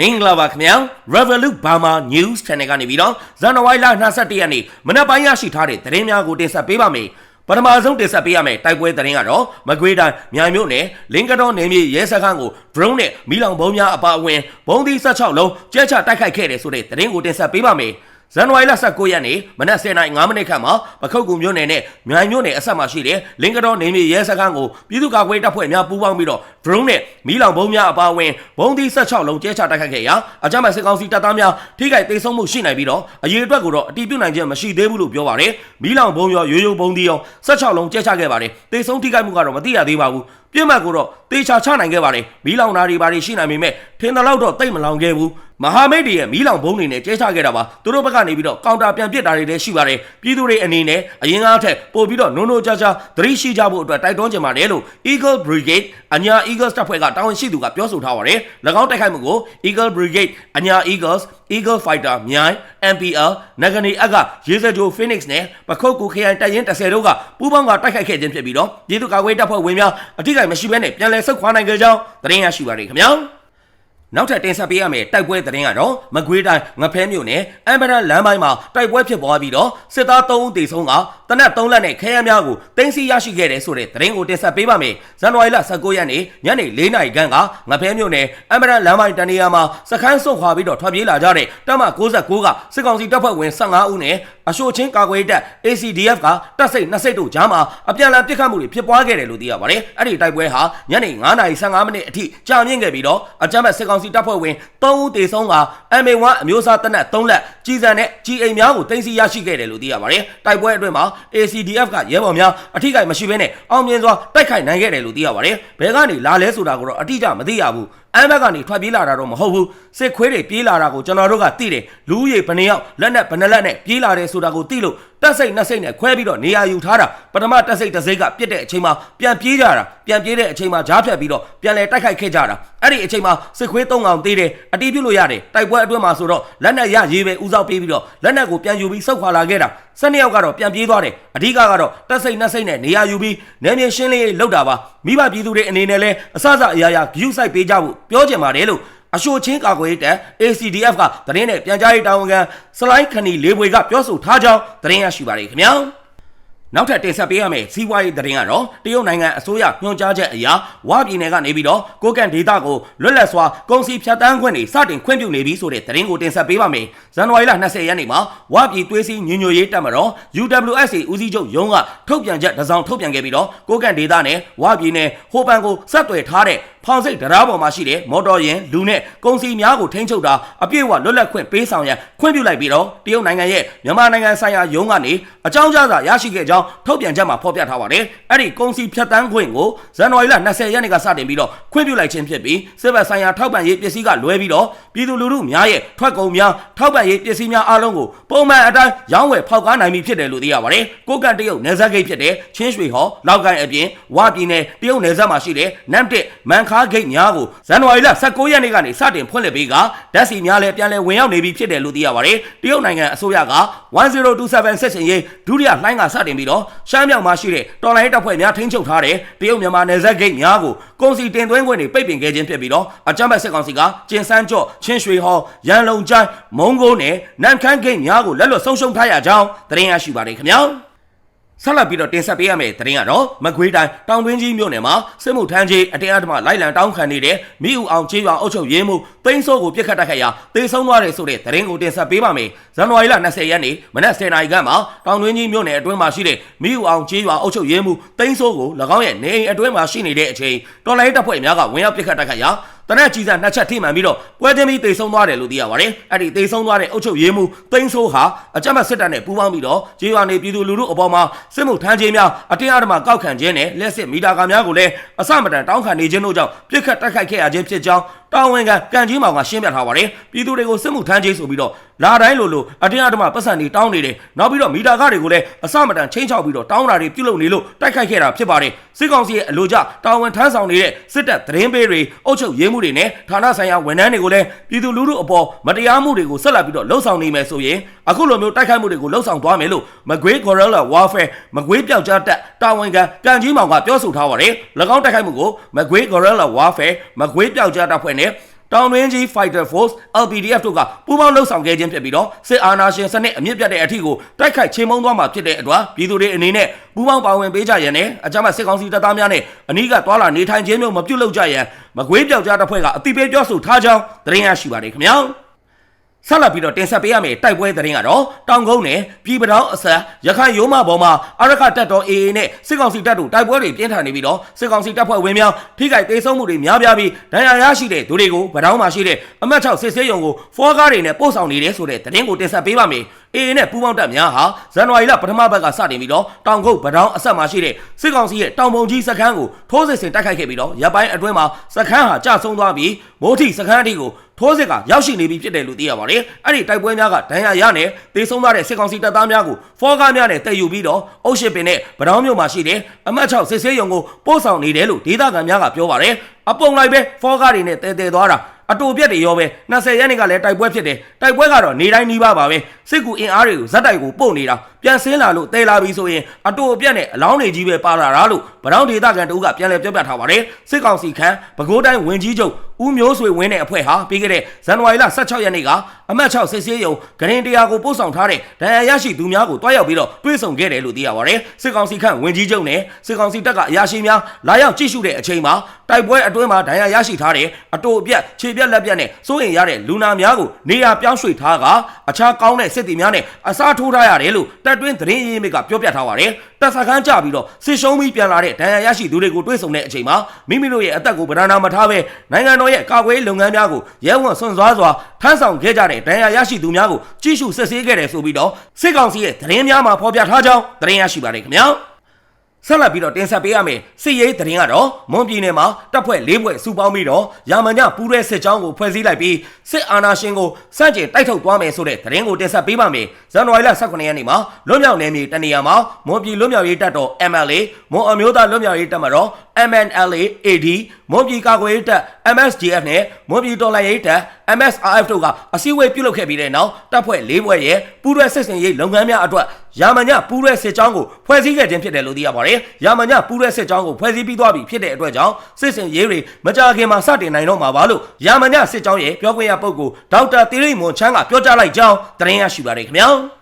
မင်္ဂလာပါခင်ဗျာ Revolut Burma News Channel ကနေပြီးတော့ဇန်နဝါရီလ22ရက်နေ့မနက်ပိုင်းရရှိထားတဲ့သတင်းများကိုတင်ဆက်ပေးပါမယ်ပထမဆုံးတင်ဆက်ပေးရမယ်တိုက်ပွဲသတင်းကတော့မကွေးတိုင်းမြိုင်မြို့နယ်လင်းကတော်နယ်မြေရဲစခန်းကို drone နဲ့မီးလောင်ဘုံများအပါအဝင်ဘုံသီး16လုံးကျဲချတိုက်ခိုက်ခဲ့တယ်ဆိုတဲ့သတင်းကိုတင်ဆက်ပေးပါမယ် ဇန်နဝါရီလ19ရက်နေ့မနက်10:05မိနစ်ခန့်မှာပခုတ်ကူမြို့နယ်နဲ့မြိုင်မြို့နယ်အဆက်မှာရှိတဲ့လင်းကတော်နေမြေရဲစခန်းကိုပြည်သူ့ကာကွယ်တပ်ဖွဲ့များပူးပေါင်းပြီးတော့ drone နဲ့မီးလောင်ဘုံများအပါအဝင်ဘုံသီး16လုံးကျဲချတိုက်ခိုက်ခဲ့ရာအကြမ်းဖက်စစ်ကောင်စီတပ်သားများထိခိုက်ဒေဆုံးမှုရှိနိုင်ပြီးတော့အရေးအတွက်ကိုတော့အတိပြုနိုင်ခြင်းမရှိသေးဘူးလို့ပြောပါတယ်မီးလောင်ဘုံရောရိုးရိုးဘုံသီးရော16လုံးကျဲချခဲ့ပါတယ်ဒေဆုံးထိခိုက်မှုကတော့မသိရသေးပါဘူး ပြစ်မှတ်ကိုတော့တေချာချနိုင်ခဲ့ပါတယ်မီးလောင်တာတွေဘာတွေရှိနိုင်ပေမဲ့ထင်တယ်လို့တော့တိတ်မလောင်ခဲ့ဘူးမဟာမိတ်တွေရဲ့မီးလောင်ဘုံတွေနဲ့ကျဲချခဲ့တာပါသူတို့ဘက်ကနေပြီးတော့ကောင်တာပြန်ပစ်တာတွေလည်းရှိပါတယ်ပြည်သူတွေအနေနဲ့အရင်ကားထက်ပို့ပြီးတော့နုံနုံကြကြသတိရှိကြဖို့အတွက်တိုက်တွန်းကြပါတယ်လို့ Eagle Brigade အညာ Eagles တပ်ဖွဲ့ကတာဝန်ရှိသူကပြောဆိုထားပါတယ်၎င်းတိုက်ခိုက်မှုကို Eagle Brigade အညာ Eagles Eagle Fighter မြိုင် MPL နဂနီအကရေစကြို Phoenix နဲ့ပခုတ်ကူခရိုင်တပ်ရင်း30တို့ကပူးပေါင်းကတိုက်ခိုက်ခဲ့ခြင်းဖြစ်ပြီးတော့ပြည်သူ့ကာကွယ်တပ်ဖွဲ့ဝင်များအထိကိမရှိဘဲနဲ့ပြန်လည်ဆုတ်ခွာနိုင်ကြကြောင်းသတင်းရရှိပါတယ်ခင်ဗျာ နောက်ထပ်တင်ဆက်ပေးရမယ့်တိုက်ပွဲသတင်းကတော့မကွေးတိုင်းငဖဲမြို့နယ်အမ်ဘရန်လမ်းပိုင်းမှာတိုက်ပွဲဖြစ်ပွားပြီးတော့စစ်သား3ဦးသေဆုံးကတနက်3လက်နဲ့ခဲယမ်းများကိုတင်းစီရရှိခဲ့တဲ့ဆိုတဲ့သတင်းကိုတင်ဆက်ပေးပါမယ်။ဇန်နဝါရီလ19ရက်နေ့ညနေ4နာရီခန့်ကငဖဲမြို့နယ်အမ်ဘရန်လမ်းပိုင်းတနေရာမှာစခန်းစွန့်ခွာပြီးတော့ထွက်ပြေးလာကြတဲ့တပ်မ69ကစစ်ကောင်စီတပ်ဖွဲ့ဝင်15ဦးနဲ့ အရှို့ချင်းကာကွယ်တပ် ACDF ကတပ်စိတ်နှစ်စိတ်တို့ကြားမှာအပြန်အလှန်ပစ်ခတ်မှုတွေဖြစ်ပွားခဲ့တယ်လို့သိရပါတယ်။အဲ့ဒီတိုက်ပွဲဟာညနေ9:15မိနစ်အထိကြာမြင့်ခဲ့ပြီးတော့အကြမ်းဖက်စစ်ကောင်စီတပ်ဖွဲ့ဝင်3ဦးသေဆုံးက MA1 အမျိုးအစားတပ်နက်3လက်ကြီးစံနဲ့ကြီးအိမ်များကိုတင်စီရရှိခဲ့တယ်လို့သိရပါတယ်။တိုက်ပွဲအတွင်းမှာ ACDF ကရဲဘော်များအထိကိမရှိဘဲနဲ့အောင်မြင်စွာတိုက်ခိုက်နိုင်ခဲ့တယ်လို့သိရပါတယ်။ဘယ်ကနေလာလဲဆိုတာကိုတော့အတိအကျမသိရဘူး။ အမ်းဘက်ကနေထွက်ပြေးလာတာတော့မဟုတ်ဘူးစစ်ခွေးတွေပြေးလာတာကိုကျွန်တော်တို့ကသိတယ်လူဦးရေဘယ်နှယောက်လက်နဲ့ဘယ်နှလက်နဲ့ပြေးလာတယ်ဆိုတာကိုသိလို့ တက်စိတ်နှစ်စိတ်နဲ့ခွဲပြီးတော့နေရာယူထားတာပထမတက်စိတ်တစ်စိတ်ကပြစ်တဲ့အချိန်မှာပြန်ပြေးကြတာပြန်ပြေးတဲ့အချိန်မှာဂျားဖြတ်ပြီးတော့ပြန်လဲတိုက်ခိုက်ခဲ့ကြတာအဲ့ဒီအချိန်မှာစစ်ခွေးသုံးကောင်သေးတယ်အတီးပြုလို့ရတယ်တိုက်ပွဲအတွင်းမှာဆိုတော့လက်နဲ့ရရေးပဲဦးစားပေးပြီးတော့လက်နဲ့ကိုပြန်ယူပြီးဆုတ်ခွာလာခဲ့တာ၁၂ယောက်ကတော့ပြန်ပြေးသွားတယ်အဓိကကတော့တက်စိတ်နှစ်စိတ်နဲ့နေရာယူပြီးနေမြေရှင်းလေးလောက်တာပါမိဘပြည်သူတွေအနေနဲ့လဲအစစအရာရာဂရုစိုက်ပေးကြဖို့ပြောချင်ပါတယ်လို့ အရှိုချင်းကာကွယ်ရေးတပ် ACDF ကသတင်းနဲ့ပြန်ကြားရေးတာဝန်ခံစလိုက်ခဏီလေးဘွေကပြောဆိုထားကြောင်းသတင်းရရှိပါတယ်ခင်ဗျာနောက်ထပ်တင်ဆက်ပေးရမယ့်စီးပွားရေးသတင်းကတော့တရုတ်နိုင်ငံအစိုးရညွှန်ကြားချက်အရဝါပြည်နယ်ကနေပြီးတော့ကိုကန်ဒေတာကိုလွတ်လပ်စွာကုန်စည်ဖြတ်တန်းခွင့်တွေစတင်ခွင့်ပြုနေပြီဆိုတဲ့သတင်းကိုတင်ဆက်ပေးပါမယ်။ဇန်နဝါရီလ20ရက်နေ့မှာဝါပြည်သွေးစည်းညညရေးတပ်မတော် UWSA ဦးစီးချုပ်ရုံးကထုတ်ပြန်ချက်တစ်စောင်ထုတ်ပြန်ခဲ့ပြီးတော့ကိုကန်ဒေတာနဲ့ဝါပြည်နယ်ဟိုပန်ကိုဆက်သွယ်ထားတဲ့ဖောင်စိတ်တရားပေါ်မှာရှိတဲ့မော်တော်ယာဉ်လူနဲ့ကုန်စည်များကိုထိန်းချုပ်တာအပြည့်အဝလွတ်လပ်ခွင့်ပေးဆောင်ရန်ခွင့်ပြုလိုက်ပြီးတော့တရုတ်နိုင်ငံရဲ့မြန်မာနိုင်ငံဆိုင်ရာရုံးကနေအကြောင်းကြားစာရရှိခဲ့ကြောင်းထုတ်ပြန်ချက်မှာဖော်ပြထားပါတယ်။အဲ့ဒီကုန်စည်ဖြတ်တန်းခွင့်ကိုဇန်နဝါရီလ20ရက်နေ့ကစတင်ပြီးတော့ခွင့်ပြုလိုက်ခြင်းဖြစ်ပြီးစစ်ဘက်ဆိုင်ရာထောက်ပံ့ရေးပစ္စည်းကလွဲပြီးတော့ပြည်သူလူထုများရဲ့ထွက်ကုန်များထောက်ပံ့ရေးပစ္စည်းများအားလုံးကိုပုံမှန်အတိုင်းရောင်းဝယ်ဖောက်ကားနိုင်ပြီဖြစ်တယ်လို့သိရပါတယ်။ကိုကန့်တရုတ်နယ်စပ်ဂိတ်ဖြစ်တဲ့ချင်းရွှေဟော်လောက်ကိုင်းအပြင်ဝါပြည်နယ်တရုတ်နယ်စပ်မှာရှိတဲ့နမ်တစ်မန်ခါဂိတ်များကိုဇန်နဝါရီလ19ရက်နေ့ကနေစတင်ဖွင့်လှစ်ပေးကဓာတ်စီများလည်းပြန်လည်ဝင်ရောက်နေပြီဖြစ်တယ်လို့သိရပါတယ်။တရုတ်နိုင်ငံအစိုးရက1027ဆက်စင်ရေးဒုတိယလှိုင်းကစတင်ပြီးတော့ရှမ်းမြောက်မှာရှိတဲ့တော်လိုင်းတပ်ဖွဲ့များထိန်းချုပ်ထားတဲ့တရုတ်မြန်မာနယ်စပ်ဂိတ်များကိုကုန်စည်တင်သွင်းခွင့်တွေပိတ်ပင်ခဲ့ခြင်းဖြစ်ပြီးတော့အကြမ်းဖက်စစ်ကောင်စီကကျင်စန်းကြော့ချင်းရွှေဟော်ရန်လုံကျိုင်းမုံကိုနဲ့နမ်ခမ်းဂိတ်များကိုလက်လွတ်ဆုံးရှုံးထားရကြောင်းသတင်းရရှိပါတယ်ခင်ဗျာ။ ဆက်လက်ပြီးတော့တင်ဆက်ပေးရမယ့်သတင်းကတော့မကွေးတိုင်းတောင်တွင်းကြီးမြို့နယ်မှာစစ်မှုထမ်းကြီးအတင်းအဓမ္မလိုက်လံတောင်းခံနေတဲ့မိဦးအောင်ကျေးရွာအုပ်ချုပ်ရေးမှူးသိန်းစိုးကိုပြစ်ခတ်တိုက်ခိုက်ရာတေဆုံးသွားတယ်ဆိုတဲ့သတင်းကိုတင်ဆက်ပေးပါမယ်။ဇန်နဝါရီလ20ရက်နေ့မနက်10:00နာရီခန့်မှာတောင်တွင်းကြီးမြို့နယ်အတွင်းမှာရှိတဲ့မိဦးအောင်ကျေးရွာအုပ်ချုပ်ရေးမှူးသိန်းစိုးကို၎င်းရဲ့နေအိမ်အတွင်းမှာရှိနေတဲ့အချိန်တော်လိုင်းတပ်ဖွဲ့များကဝင်ရောက်ပြစ်ခတ်တိုက်ခိုက်ရာ တနက်ကြီးစားနှစ်ချက်ထိမှန်ပြီးတော့ပွဲတင်ပြီးတေဆုံးသွားတယ်လို့သိရပါတယ်။အဲ့ဒီတေဆုံးသွားတဲ့အုပ်ချုပ်ရေးမှူးသိန်းဆိုးဟာအကြမ်းဖက်စစ်တပ်နဲ့ပူးပေါင်းပြီးတော့ဂျေးရွာနေပြည်သူလူထုအပေါ်မှာစစ်မှုထမ်းခြင်းများအတင်းအဓမ္မကောက်ခံခြင်းနဲ့လက်စစ်မီတာကာများကိုလည်းအစမတန်တောင်းခံနေခြင်းတို့ကြောင့်ပြစ်ခတ်တိုက်ခိုက်ခဲ့ရခြင်းဖြစ်ကြောင်း တာဝန်ခံကန်ကြီးမောင်ကရှင်းပြထားပါတယ်။ပြည်သူတွေကိုစစ်မှုထမ်းခြင်းဆိုပြီးတော့လာတိုင်းလိုလိုအတင်းအဓမ္မပတ်စံတွေတောင်းနေတယ်။နောက်ပြီးတော့မီတာကားတွေကိုလည်းအစမတန်ချင်းချောက်ပြီးတော့တောင်းတာတွေပြုလုပ်နေလို့တိုက်ခိုက်ခဲ့တာဖြစ်ပါတယ်။စစ်ကောင်စီရဲ့အလို့ကြတာဝန်ထမ်းဆောင်နေတဲ့စစ်တပ်သတင်းပေးတွေအုပ်ချုပ်ရေးမှုတွေနဲ့ဌာနဆိုင်ရာဝန်ထမ်းတွေကိုလည်းပြည်သူလူထုအပေါ်မတရားမှုတွေကိုဆက်လက်ပြီးတော့လှုံ့ဆော်နေမယ်ဆိုရင်အခုလိုမျိုးတိုက်ခိုက်မှုတွေကိုလှုံ့ဆော်သွားမယ်လို့မကွေး Gorilla Warfare မကွေးပြောက်ကြားတပ်တာဝန်ခံကန်ကြီးမောင်ကပြောဆိုထားပါတယ်။၎င်းတိုက်ခိုက်မှုကိုမကွေး Gorilla Warfare မကွေးပြောက်ကြားတပ်ဖွဲ့နဲ့တောင်တွင်းကြီး Fighter Force LPDF တို့ကပူးပေါင်းလှုပ်ဆောင်ခဲ့ခြင်းဖြစ်ပြီးတော့စစ်အာဏာရှင်စနစ်အမြင့်ပြတ်တဲ့အထီကိုတိုက်ခိုက်ချေမှုန်းသွားမှာဖြစ်တဲ့အတွက်ပြည်သူတွေအနေနဲ့ပူးပေါင်းပါဝင်ပေးကြရန်နဲ့အကြမ်းဖက်စစ်ကောင်စီတပ်သားများနဲ့အနီးကတွာလာနေထိုင်ခြင်းမျိုးမပြုလုပ်ကြရန်မကွေးပြောက်ကြားတပ်ဖွဲ့ကအတိပေးပြောဆိုထားကြောင်းသတင်းရရှိပါတယ်ခင်ဗျာ ဆက်လက်ပြီးတော့တင်ဆက်ပေးရမယ့်တိုက်ပွဲသတင်းကတော့တောင်ကုန်းနယ်ပြည်ပတောင်အဆက်ရခိုင်ရိုးမပေါ်မှာအရခတပ်တော် AA နဲ့စစ်ကောင်စီတပ်တို့တိုက်ပွဲတွေပြင်းထန်နေပြီးတော့စစ်ကောင်စီတပ်ဖွဲ့ဝင်များထိခိုက်ဒေဆုံးမှုတွေများပြားပြီးဒဏ်ရာရရှိတဲ့သူတွေကိုဗတောင်းမှာရှိတဲ့အမတ်6စစ်ဆေးရုံကိုဖောကားတွေနဲ့ပို့ဆောင်နေတယ်ဆိုတဲ့သတင်းကိုတင်ဆက်ပေးပါမယ်။ AA နဲ့ပူးပေါင်းတပ်များဟာဇန်နဝါရီလပထမဘက်ကစတင်ပြီးတော့တောင်ကုတ်ဗတောင်းအဆက်မှာရှိတဲ့စစ်ကောင်စီရဲ့တောင်ပုံကြီးစခန်းကိုထိုးစစ်ဆင်တိုက်ခိုက်ခဲ့ပြီးတော့ရပ်ပိုင်းအတွင်းမှာစခန်းဟာကျဆုံးသွားပြီးမိုးထိစခန်းအထိကိုထိုးစစ်ကရောက်ရှိနေပြီဖြစ်တယ်လို့သိရပါတယ်။အဲ့ဒီတိုက်ပွဲများကဒဏ်ရာရနဲ့တေဆုံးသွားတဲ့စစ်ကောင်စီတပ်သားများကိုဖောကားများနဲ့တက်ယူပြီးတော့အုပ်ရှစ်ပင်နဲ့ဗတောင်းမြို့မှာရှိတဲ့အမတ်6စစ်ဆေးရုံကိုပို့ဆောင်နေတယ်လို့ဒေသခံများကပြောပါတယ်။အပုံလိုက်ပဲဖောကားတွေနဲ့တဲတဲသွားတာ အတူပြက်တွေရောပဲ20ရက်နေ့ကလည်းတိုက်ပွဲဖြစ်တယ်တိုက်ပွဲကတော့နေတိုင်းနှီးပါပါပဲစစ်ကူအင်အားတွေကိုဇက်တိုက်ကိုပို့နေတာပြန်ဆင်းလာလို့တဲလာပြီဆိုရင်အတူပြက်နဲ့အလောင်းတွေကြီးပဲပါလာတာလို့ဗတောင်းဒေသခံတို့ကပြန်လည်ပြောပြထားပါတယ်စစ်ကောင်စီခန်းပဲခူးတိုင်းဝင်ကြီးချုပ် ဦးမျိုးဆွေဝင်းတဲ့အဖွဲ့ဟာပြီးခဲ့တဲ့ဇန်နဝါရီလ16ရက်နေ့ကအမတ်6စစ်ဆေးရုံဂရင်တရားကိုပို့ဆောင်ထားတဲ့ဒဏ်ရာရရှိသူများကိုတွားရောက်ပြီးတော့တွေးဆောင်ခဲ့တယ်လို့သိရပါတယ်စစ်ကောင်စီခန့်ဝင်ကြီးချုပ်နဲ့စစ်ကောင်စီတပ်ကအရာရှိများလာရောက်ကြည့်ရှုတဲ့အချိန်မှာတိုက်ပွဲအတွင်းမှာဒဏ်ရာရရှိထားတဲ့အတူအပြက်ခြေပြက်လက်ပြက်နဲ့စိုးရင်ရတဲ့လူနာများကိုနေရာပြောင်းရွှေ့ထားကအခြားကောင်းတဲ့စစ်တီများနဲ့အစားထိုးထားရတယ်လို့တပ်တွင်းသတင်းရင်းမြစ်ကပြောပြထားပါတယ် တပ်စခန်းကြပြီးတော့စစ်ရှုံးပြီးပြန်လာတဲ့ဒဏ်ရာရရှိသူတွေကိုတွေးဆောင်တဲ့အချိန်မှာမိမိတို့ရဲ့အသက်ကိုဗဒနာမထားဘဲနိုင်ငံတော်ရဲ့ကာကွယ်ရေးလုပ်ငန်းများကိုရဲဝံဆွန့်စွားစွာထမ်းဆောင်ခဲ့ကြတဲ့ဒဏ်ရာရရှိသူများကိုကြီးစုစစ်ဆေးခဲ့တယ်ဆိုပြီးတော့စစ်ကောင်စီရဲ့သတင်းများမှာဖော်ပြထားကြောင်းသတင်းရရှိပါတယ်ခင်ဗျာ ဆက်လက်ပြီးတော့တင်ဆက်ပေးရမယ်စစ်ရေးသတင်းကတော့မွန်ပြည်နယ်မှာတပ်ဖွဲ့၄ဖွဲ့စုပေါင်းပြီးတော့ရာမညပူးရဲစစ်ကြောင်းကိုဖွဲ့စည်းလိုက်ပြီးစစ်အာဏာရှင်ကိုစန့်ကျင်တိုက်ထုတ်သွားမယ်ဆိုတဲ့သတင်းကိုတင်ဆက်ပေးပါမယ်ဇန်နဝါရီလ18ရက်နေ့မှာလွတ်မြောက်နယ်မြေတနေရာမှာမွန်ပြည်လွတ်မြောက်ရေးတပ်တော် MLA မွန်အမျိုးသားလွတ်မြောက်ရေးတပ်မတော် MNLA AD မွန်ပြည်ကာကွယ်ရေးတပ် MSDF နဲ့မွန်ပြည်တော်လှန်ရေးတပ် MSRF တို့ကအစည်းအဝေးပြုလုပ်ခဲ့ပြီးတဲ့နောက်တပ်ဖွဲ့၄ဖွဲ့ရဲ့ပူးရဲစစ်စင်ရေးလုပ်ငန်းများအတွက်ရာမညပူးရဲစစ်ကြောင်းကိုဖွဲ့စည်းခဲ့ခြင်းဖြစ်တယ်လို့သိရပါတယ်။ရာမညပူးရဲစစ်ကြောင်းကိုဖွဲ့စည်းပြီးသွားပြီဖြစ်တဲ့အတွက်ကြောင့်စစ်စင်ရေးတွေမကြာခင်မှာစတင်နိုင်တော့မှာပါလို့ရာမညစစ်ကြောင်းရဲ့ပြောခွင့်ရပုဂ္ဂိုလ်ဒေါက်တာတိရိမွန်ချန်းကပြောကြားလိုက်ကြောင်းသတင်းရရှိပါတယ်ခင်ဗျာ။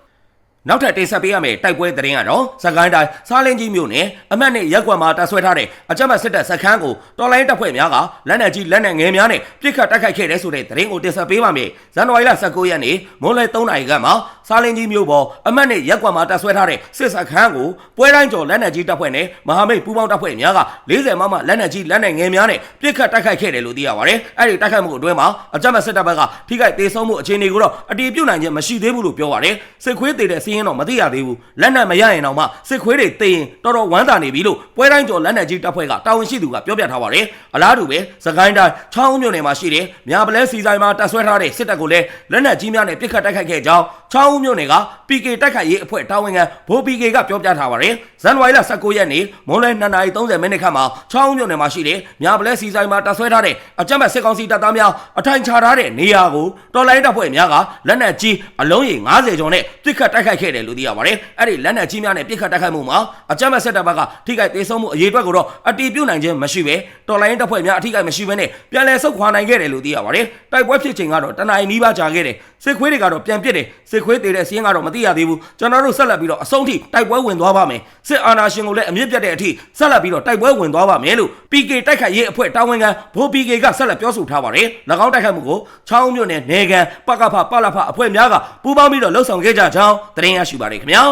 နောက်ထပ်တင်ဆက်ပေးရမယ့်တိုက်ပွဲသတင်းကတော့စကိုင်းတိုင်းစားလင်းကြီးမြို့နယ်အမတ်နဲ့ရက်ကွက်မှာတပ်ဆွဲထားတဲ့အကြမ်းဖက်စစ်တပ်စခန်းကိုတော်လိုင်းတပ်ဖွဲ့များကလက်နက်ကြီးလက်နက်ငယ်များနဲ့ပစ်ခတ်တိုက်ခိုက်ခဲ့တဲ့ဆိုတဲ့သတင်းကိုတင်ဆက်ပေးပါမယ်။ဇန်နဝါရီလ19ရက်နေ့မွန်းလယ်3နာရီခန့်မှာစားလင်းကြီးမြို့ပေါ်အမတ်နဲ့ရက်ကွက်မှာတပ်ဆွဲထားတဲ့စစ်စခန်းကိုပွဲတိုင်းကျော်လက်နက်ကြီးတပ်ဖွဲ့နဲ့မဟာမိတ်ပူးပေါင်းတပ်ဖွဲ့များက40မမလက်နက်ကြီးလက်နက်ငယ်များနဲ့ပစ်ခတ်တိုက်ခိုက်ခဲ့တယ်လို့သိရပါတယ်။အဲ့ဒီတိုက်ခိုက်မှုအတွင်းမှာအကြမ်းဖက်စစ်တပ်ဘက်ကထိခိုက်ဒေဆုံးမှုအခြေအနေကိုတော့အတည်ပြုနိုင်ခြင်းမရှိသေးဘူးလို့ပြောပါတယ်။စစ်ခွေးသေးတဲ့စီးရင်တော့မသိရသေးဘူးလက်နက်မရရင်တော့မှစစ်ခွေးတွေတေးရင်တော်တော်ဝမ်းသာနေပြီလို့ပွဲတိုင်းကျော်လက်နက်ကြီးတပ်ဖွဲ့ကတာဝန်ရှိသူကပြောပြထားပါတယ်အလားတူပဲစကိုင်းတိုင်းချောင်းမြို့နယ်မှာရှိတဲ့မြပလဲစီဆိုင်မှာတပ်ဆွဲထားတဲ့စစ်တပ်ကိုလည်းလက်နက်ကြီးများနဲ့ပစ်ခတ်တိုက်ခိုက်ခဲ့ကြောင်းချောင်းမြို့နယ်က PK တိုက်ခိုက်ရေးအဖွဲ့တာဝန်ခံဘိုး PK ကပြောပြထားပါတယ်ဇန်နဝါရီလ19ရက်နေ့မွန်းလယ်2:30မိနစ်ခန့်မှာချောင်းမြို့နယ်မှာရှိတဲ့မြပလဲစီဆိုင်မှာတပ်ဆွဲထားတဲ့အကြမ်းဖက်စစ်ကောင်စီတပ်သားများအထိုင်ချထားတဲ့နေရာကိုတော်လိုင်းတပ်ဖွဲ့များကလက်နက်ကြီးအလုံးရေ90ကျော်နဲ့ပစ်ခတ်တိုက်ခိုက်ခဲ့တယ်လို့သိရပါတယ်အဲ့ဒီလက်နက်ကြီးများနဲ့ပစ်ခတ်တိုက်ခိုက်မှုမှာအကြမ်းဖက်စစ်တပ်ဘက်ကထိခိုက်ဒေဆုံးမှုအရေးအတွက်ကိုတော့အတီးပြုတ်နိုင်ခြင်းမရှိပဲတော်လိုင်းတပ်ဖွဲ့များအထိခိုက်မရှိဘဲနဲ့ပြန်လည်ဆုတ်ခွာနိုင်ခဲ့တယ်လို့သိရပါတယ်တိုက်ပွဲဖြစ်ချိန်ကတော့တနင်္လာနီးပါးကြာခဲ့တယ်စစ်ခွေးတွေကတော့ပြန်ပစ်တယ်စစ်ခွေးသေးတဲ့စီးရင်ကတော့မသိရသေးဘူးကျွန်တော်တို့ဆက်လက်ပြီးတော့အဆုံးထိတိုက်ပွဲဝင်သွားပါမယ်စစ်အာဏာရှင်ကိုလည်းအမြင့်ပြတ်တဲ့အထိဆက်လက်ပြီးတော့တိုက်ပွဲဝင်သွားပါမယ်လို့ PK တိုက်ခိုက်ရေးအဖွဲ့တာဝန်ခံဘိုး PK ကဆက်လက်ပြောဆိုထားပါတယ်၎င်းတိုက်ခိုက်မှုကိုချောင်းမြို့နယ်နေကန်ပကဖပလဖအဖွဲ့များကပူးပေါင်းပြီးတော့လှုပ်ဆောင်ခဲ့ကြကြောင်းသတင်းရရှိပါတယ်ခင်ဗျာ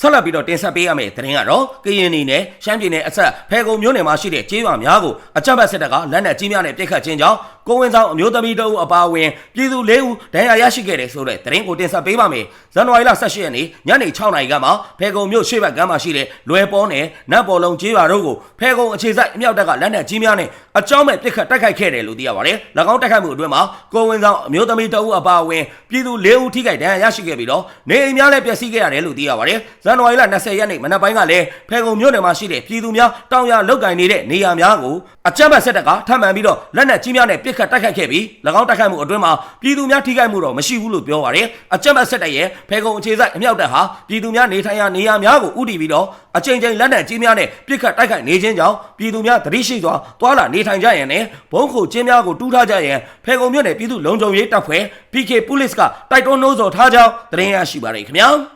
ဆက်လက်ပြီးတော့တင်ဆက်ပေးရမယ့်သတင်းကတော့ကရင်နီနဲ့ရှမ်းပြည်နယ်အဆက်ဖဲကုံမြို့နယ်မှာရှိတဲ့ကျေးရွာများကိုအကြမ်းဖက်စစ်တပ်ကလက်နက်ကြီးများနဲ့ပစ်ခတ်ခြင်းကြောင့် ကိုဝင်ဆောင်အမျိုးသမီးတို့အပါအဝင်ပြည်သူ၄ဦးဒဏ်ရာရရှိခဲ့တယ်ဆိုတဲ့သတင်းကိုတင်ဆက်ပေးပါမယ်။ဇန်နဝါရီလ18ရက်နေ့ညနေ6နာရီကမှဖဲကုံမြို့ရှေ့ဘက်ကမ်းမှာရှိတဲ့လွယ်ပေါ်နယ်နတ်ပေါ်လုံးကျေးရွာတို့ကိုဖဲကုံအခြေစိုက်အမြောက်တပ်ကလက်နက်ကြီးများနဲ့အကြောင်းမဲ့ပစ်ခတ်တိုက်ခိုက်ခဲ့တယ်လို့သိရပါတယ်။၎င်းတိုက်ခိုက်မှုအတွင်းမှာကိုဝင်ဆောင်အမျိုးသမီးတို့အပါအဝင်ပြည်သူ၄ဦးထိခိုက်ဒဏ်ရာရရှိခဲ့ပြီးတော့နေအိမ်များလည်းပျက်စီးခဲ့ရတယ်လို့သိရပါတယ်။ဇန်နဝါရီလ20ရက်နေ့မနက်ပိုင်းကလည်းဖဲကုံမြို့နယ်မှာရှိတဲ့ပြည်သူများတောင်ရလောက်ကင်နေတဲ့နေရာများကိုအကြမ်းဖက်စစ်တပ်ကထပ်မံပြီးတော့လက်နက်ကြီးများနဲ့ပစ်ခတ်စ်ခတ်တိုက်ခိုက်ခဲ့ပြီး၎င်းတိုက်ခိုက်မှုအတွင်းမှာပြည်သူများထိခိုက်မှုတော့မရှိဘူးလို့ပြောပါတယ်အကြမ်းဖက်စစ်တပ်ရဲ့ဖေကုံအခြေစိုက်အမြောက်တပ်ဟာပြည်သူများနေထိုင်ရာနေရာများကိုဥတီပြီးတော့အကြိမ်ကြိမ်လက်နက်ကြီးများနဲ့ပစ်ခတ်တိုက်ခိုက်နေခြင်းကြောင့်ပြည်သူများသတိရှိစွာတွာလာနေထိုင်ကြရန်နဲ့ဘုံခုကျင်းများကိုတူးထားကြရန်ဖေကုံမြို့နယ်ပြည်သူလုံခြုံရေးတပ်ဖွဲ့ PK Police ကတိုက်တွန်းနှိုးဆော်ထားကြောင်းသတင်းရရှိပါတယ်ခင်ဗျာ